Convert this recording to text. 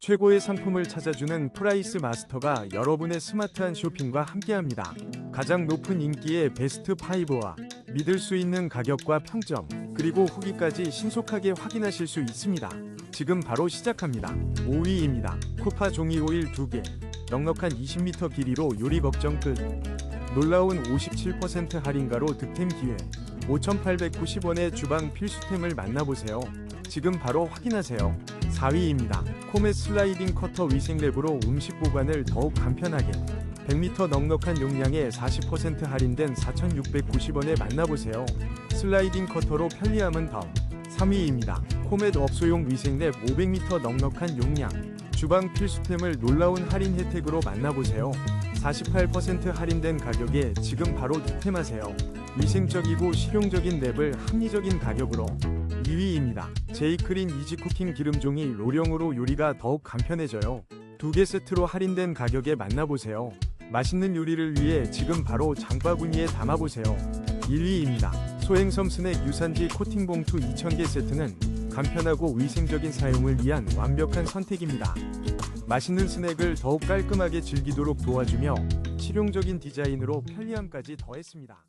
최고의 상품을 찾아주는 프라이스 마스터가 여러분의 스마트한 쇼핑과 함께합니다. 가장 높은 인기의 베스트 5와 믿을 수 있는 가격과 평점, 그리고 후기까지 신속하게 확인하실 수 있습니다. 지금 바로 시작합니다. 5위입니다. 쿠파 종이 오일 2개, 넉넉한 20m 길이로 요리 걱정 끝. 놀라운 57% 할인가로 득템 기회. 5,890원의 주방 필수템을 만나보세요. 지금 바로 확인하세요. 4위입니다. 코메 슬라이딩 커터 위생랩으로 음식 보관을 더욱 간편하게 100m 넉넉한 용량에 40% 할인된 4,690원에 만나보세요. 슬라이딩 커터로 편리함은 더 3위입니다. 코멧 업소용 위생랩 500m 넉넉한 용량 주방 필수템을 놀라운 할인 혜택으로 만나보세요. 48% 할인된 가격에 지금 바로 득템하세요. 위생적이고 실용적인 랩을 합리적인 가격으로 2위입니다. 제이크린 이지쿠킹 기름종이 로령으로 요리가 더욱 간편해져요. 두 개 세트로 할인된 가격에 만나보세요. 맛있는 요리를 위해 지금 바로 장바구니에 담아보세요. 1위입니다. 소행섬 스낵 유산지 코팅 봉투 2000개 세트는 간편하고 위생적인 사용을 위한 완벽한 선택입니다. 맛있는 스낵을 더욱 깔끔하게 즐기도록 도와주며 실용적인 디자인으로 편리함까지 더했습니다.